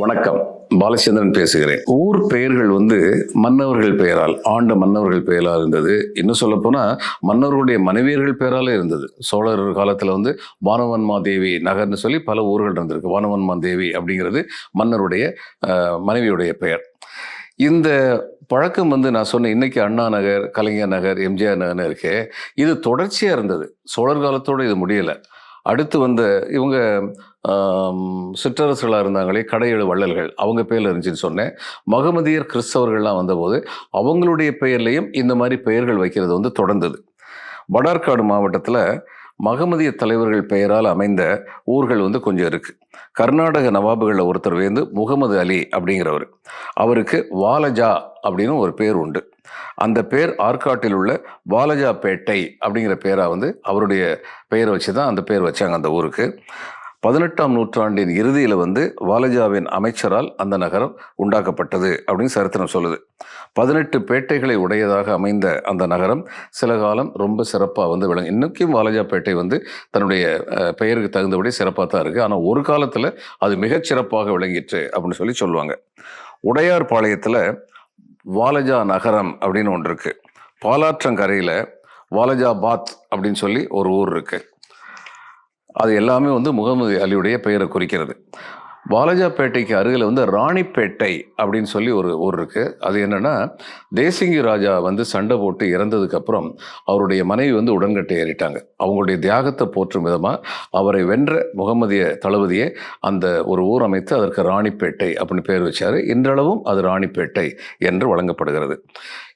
வணக்கம். பாலச்சந்திரன் பேசுகிறேன். ஊர் பெயர்கள் வந்து மன்னவர்கள் பெயரால் ஆண்ட மன்னவர்கள் பெயரால் இருந்தது. இன்னும் சொல்ல போனா மன்னர்களுடைய மனைவியர்கள் பெயராலே இருந்தது. சோழர் காலத்தில் வந்து வானவன்மா தேவி நகர்னு சொல்லி பல ஊர்கள் இருந்திருக்கு வானவன்மா தேவி அப்படிங்கிறது மன்னருடைய மனைவியுடைய பெயர். இந்த பழக்கம் வந்து நான் சொன்ன இன்னைக்கு அண்ணா நகர் கலைஞர் நகர் எம்ஜிஆர் நகர்னு இருக்கே இது தொடர்ச்சியாக இருந்தது. சோழர் காலத்தோட இது முடியலை. அடுத்து வந்த இவங்க சிற்றரசுகளாக இருந்தாங்களே கடையெழு வள்ளல்கள். அவங்க பேரில் இருந்துச்சுன்னு சொன்னேன். மகமதியர் கிறிஸ்தவர்கள்லாம் வந்தபோது அவங்களுடைய பெயர்லையும் இந்த மாதிரி பெயர்கள் வைக்கிறது வந்து தொடர்ந்தது. வடார்காடு மாவட்டத்தில் மகமதிய தலைவர்கள் பெயரால் அமைந்த ஊர்கள் வந்து கொஞ்சம் இருக்குது கர்நாடக நவாபுகளில் ஒருத்தர் வந்து முகமது அலி அப்படிங்கிறவர். அவருக்கு வாலஜா அப்படின்னு ஒரு பேர் உண்டு. அந்த பேர் ஆற்காட்டில் உள்ள வாலஜாபேட்டை அப்படிங்கிற பேராக வந்து அவருடைய பெயரை வச்சு தான் அந்த பேர் வச்சாங்க அந்த ஊருக்கு. பதினெட்டாம் நூற்றாண்டின் இறுதியில் வந்து வாலஜாவின் அமைச்சரால் அந்த நகரம் உண்டாக்கப்பட்டது அப்படின்னு சரித்திரம் சொல்லுது. பதினெட்டு பேட்டைகளை உடையதாக அமைந்த அந்த நகரம் சில காலம் ரொம்ப சிறப்பாக வந்து விளங்கு இன்னைக்கும் வாலஜா பேட்டை வந்து தன்னுடைய பெயருக்கு தகுந்தபடி சிறப்பாக தான் இருக்குது ஆனால் ஒரு காலத்தில் அது மிகச் சிறப்பாக விளங்கிற்று அப்படின்னு சொல்லி சொல்லுவாங்க. உடையார் பாளையத்தில் வாலஜா நகரம் அப்படின்னு ஒன்று இருக்குது பாலாற்றங்கரையில் வாலஜா பாத் அப்படின்னு சொல்லி ஒரு ஊர் இருக்குது அது எல்லாமே வந்து முகமது அலியுடைய பெயரை குறிக்கிறது. வாலஜாப்பேட்டைக்கு அருகில் வந்து ராணிப்பேட்டை அப்படின்னு சொல்லி ஒரு ஊர் இருக்குது அது என்னென்னா தேசிங்கி ராஜா வந்து சண்டை போட்டு இறந்ததுக்கப்புறம் அவருடைய மனைவி வந்து உடன்கட்டை ஏறிட்டாங்க. அவங்களுடைய தியாகத்தை போற்றும் விதமாக அவரை வென்ற முகமதிய தளபதியை அந்த ஒரு ஊர் அமைத்து அதற்கு ராணிப்பேட்டை அப்படின்னு பேர் வச்சார். இன்றளவும் அது ராணிப்பேட்டை என்று வழங்கப்படுகிறது.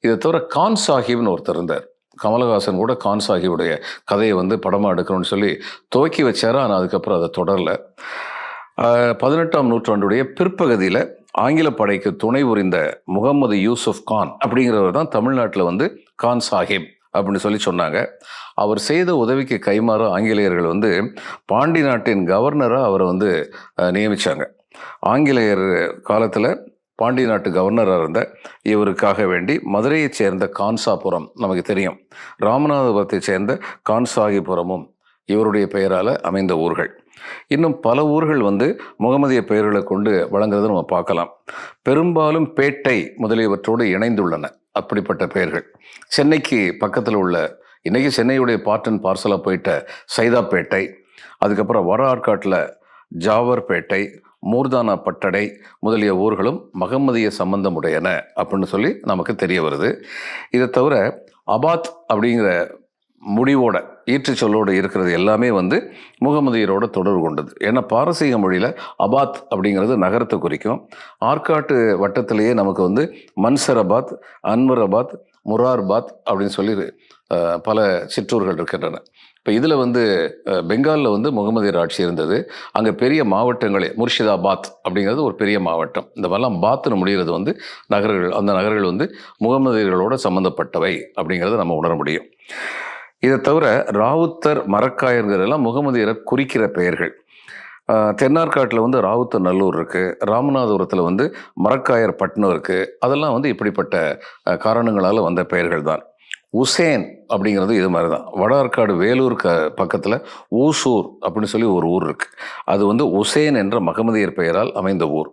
இதை தவிர கான் சாஹிப்னு ஒருத்தர் இருந்தார். கமலஹாசன் கூட கான் சாஹிபுடைய கதையை வந்து படமாக எடுக்கணும்னு சொல்லி துவக்கி வச்சார். ஆனால் அதுக்கப்புறம் அதை தொடரல. பதினெட்டாம் நூற்றாண்டுடைய பிற்பகுதியில் ஆங்கில படைக்கு துணை புரிந்த முகமது யூசுப் கான் அப்படிங்கிறவர் தான் தமிழ்நாட்டில் வந்து கான் சாஹிப் அப்படின்னு சொல்லி சொன்னாங்க. அவர் செய்த உதவிக்கு கைமாற ஆங்கிலேயர்கள் வந்து பாண்டி நாட்டின் கவர்னராக அவரை வந்து நியமித்தாங்க ஆங்கிலேயர் காலத்தில் பாண்டி நாட்டு கவர்னராக இருந்த இவருக்காக வேண்டி மதுரையைச் சேர்ந்த கான்சாபுரம் நமக்கு தெரியும். ராமநாதபுரத்தைச் சேர்ந்த கான்சாகிபுரமும் இவருடைய பெயரால் அமைந்த ஊர்கள். இன்னும் பல ஊர்கள் வந்து முகமதிய பெயர்களை கொண்டு வழங்குறதை நம்ம பார்க்கலாம். பெரும்பாலும் பேட்டை முதலியவற்றோடு இணைந்துள்ளன அப்படிப்பட்ட பெயர்கள். சென்னைக்கு பக்கத்தில் உள்ள இன்றைக்கி சென்னையுடைய பார்ட் அண்ட் பார்சலாக போயிட்ட சைதாப்பேட்டை அதுக்கப்புறம் வட ஆற்காட்டில் ஜாவர்பேட்டை மூர்தானா பட்டடை முதலிய ஊர்களும் மகமதிய சம்பந்தமுடையன அப்படின்னு சொல்லி நமக்கு தெரிய வருது. இதை தவிர அபாத் அப்படிங்கிற முடிவோட ஈற்று சொல்லோடு இருக்கிறது எல்லாமே வந்து முகமதியரோட தொடர்பு கொண்டது. ஏன்னா பாரசீக மொழியில் அபாத் அப்படிங்கிறது நகரத்தை குறிக்கும். ஆற்காட்டு வட்டத்திலேயே நமக்கு வந்து மன்சராபாத் அன்வரபாத் முரார்பாத் அப்படின்னு சொல்லி பல சிற்றூர்கள் இருக்கின்றன. இப்போ இதில் வந்து பெங்காலில் வந்து முகமதியர் ஆட்சி இருந்தது. அங்கே பெரிய மாவட்டங்களே முர்ஷிதாபாத் அப்படிங்கிறது ஒரு பெரிய மாவட்டம். இந்த மாதிரிலாம் பாத்னு முடிகிறது வந்து நகர்கள் அந்த நகர்கள் வந்து முகமதியர்களோட சம்மந்தப்பட்டவை அப்படிங்கிறத நம்ம உணர முடியும். இதை தவிர ராவுத்தர் மரக்காயர்களெல்லாம் முகமதியரை குறிக்கிற பெயர்கள். தென்னார்காட்டில் வந்து ராவுத்தர் நல்லூர் இருக்குது ராமநாதபுரத்தில் வந்து மரக்காயர் பட்டினம் இருக்குது அதெல்லாம் வந்து இப்படிப்பட்ட காரணங்களால் வந்த பெயர்கள் தான். உசேன் அப்படிங்கிறது இது மாதிரி தான். வட ஆற்காடு வேலூர் க பக்கத்தில் ஊசூர் அப்படின்னு சொல்லி ஒரு ஊர் இருக்குது அது வந்து உசேன் என்ற மகமதியர் பெயரால் அமைந்த ஊர்.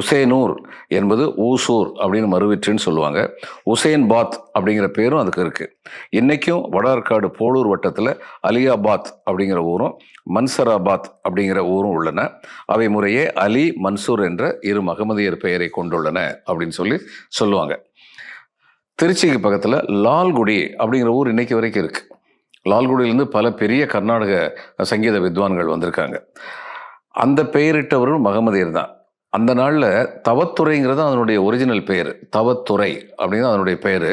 உசேனூர் என்பது ஊசூர் அப்படின்னு மறுவிற்றுன்னு சொல்லுவாங்க. உசேன் பாத் அப்படிங்கிற பேரும் அதுக்கு இருக்குது இன்றைக்கும் வட போலூர் வட்டத்தில் அலியாபாத் அப்படிங்கிற ஊரும் மன்சராபாத் அப்படிங்கிற ஊரும் உள்ளன. அவை முறையே அலி மன்சூர் என்ற இரு மகமதியர் பெயரை கொண்டுள்ளன அப்படின்னு சொல்லி சொல்லுவாங்க. திருச்சிக்கு பக்கத்தில் லால்குடி அப்படிங்கிற ஊர் இன்னைக்கு வரைக்கும் இருக்குது லால்குடியிலேருந்து பல பெரிய கர்நாடக சங்கீத வித்வான்கள் வந்திருக்காங்க. அந்த பெயரிட்டவரும் மகமதியர் தான். அந்த நாளில் தவத்துறைங்கிறது அதனுடைய ஒரிஜினல் பெயர் தவத்துறை அப்படின்னு அதனுடைய பெயர்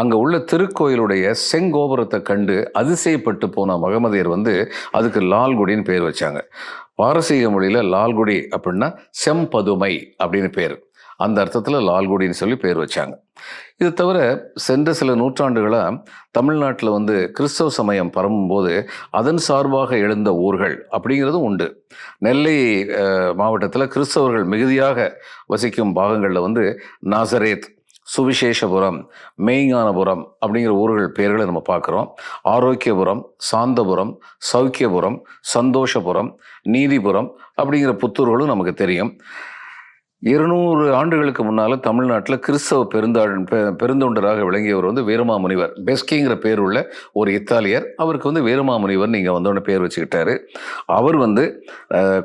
அங்கே உள்ள திருக்கோயிலுடைய செங்கோபுரத்தை கண்டு அதிசயப்பட்டு போன மகமதியர் வந்து அதுக்கு லால்குடின்னு பேர் வச்சாங்க. பாரசீக மொழியில் லால்குடி அப்படின்னா செம்பதுமை அப்படின்னு பேர். அந்த அர்த்தத்தில் லால்குடின்னு சொல்லி பேர் வச்சாங்க. இது தவிர சென்ற சில நூற்றாண்டுகளாக தமிழ்நாட்டில் வந்து கிறிஸ்தவ சமயம் பரவும்போது அதன் சார்பாக எழுந்த ஊர்கள் அப்படிங்கிறதும் உண்டு. நெல்லை மாவட்டத்தில் கிறிஸ்தவர்கள் மிகுதியாக வசிக்கும் பாகங்களில் வந்து நாசரேத் சுவிசேஷபுரம் மெய்ஞானபுரம் அப்படிங்கிற ஊர்கள் பெயர்களை நம்ம பார்க்குறோம். ஆரோக்கியபுரம் சாந்தபுரம் சௌக்கியபுரம் சந்தோஷபுரம் நீதிபுரம் அப்படிங்கிற புத்தூர்களும் நமக்கு தெரியும். இருநூறு ஆண்டுகளுக்கு முன்னால் தமிழ்நாட்டில் கிறிஸ்தவ பெருந்தாள் பெ- பெருந்தொண்டராக விளங்கியவர் வந்து வீரமாமுனிவர். பெஸ்கிங்கிற பேர் உள்ள ஒரு இத்தாலியர். அவருக்கு வந்து வீரமாமுனிவர் நீங்கள் வந்தோடனே பேர் வச்சுக்கிட்டாரு. அவர் வந்து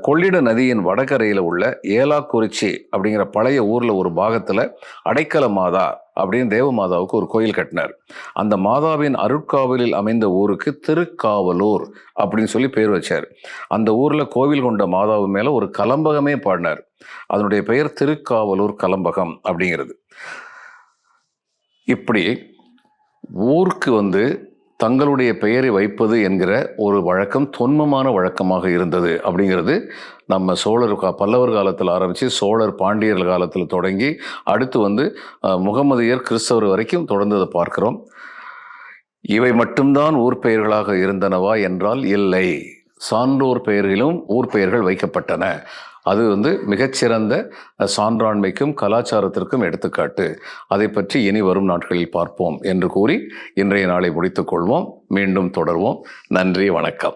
கொள்ளிட நதியின் வடகரையில் உள்ள ஏலாக்குறிச்சி அப்படிங்கிற பழைய ஊரில் ஒரு பாகத்தில் அடைக்கல மாதா அப்படின்னு தேவ மாதாவுக்கு ஒரு கோயில் கட்டினார். அந்த மாதாவின் அருட்காவலில் அமைந்த ஊருக்கு திருக்காவலூர் அப்படின்னு சொல்லி பேர் வச்சார். அந்த ஊரில் கோவில் கொண்ட மாதாவு மேலே ஒரு கலம்பகமே பாடினார். அதனுடைய பெயர் திருக்காவலூர் கலம்பகம் அப்படிங்கிறது. இப்படி ஊருக்கு வந்து தங்களுடைய பெயரை வைப்பது என்கிற ஒரு வழக்கம் தொன்மமான வழக்கமாக இருந்தது அப்படிங்கிறது நம்ம சோழர் கா பல்லவர் காலத்தில் ஆரம்பித்து சோழர் பாண்டியர் காலத்தில் தொடங்கி அடுத்து வந்து முகமதியர் கிறிஸ்தவர் வரைக்கும் தொடர்ந்ததை பார்க்கிறோம். இவை மட்டும்தான் ஊர் பெயர்களாக இருந்தனவா என்றால் இல்லை. சான்றோர் பெயரிலும் ஊர் பெயர்கள் வைக்கப்பட்டன. அது வந்து மிகச்சிறந்த சான்றாண்மைக்கும் கலாச்சாரத்திற்கும் எடுத்துக்காட்டு. அதை பற்றி இனி வரும் நாட்களில் பார்ப்போம் என்று கூறி இன்றைய நாளை முடித்துக் கொள்வோம். மீண்டும் தொடர்வோம். நன்றி வணக்கம்.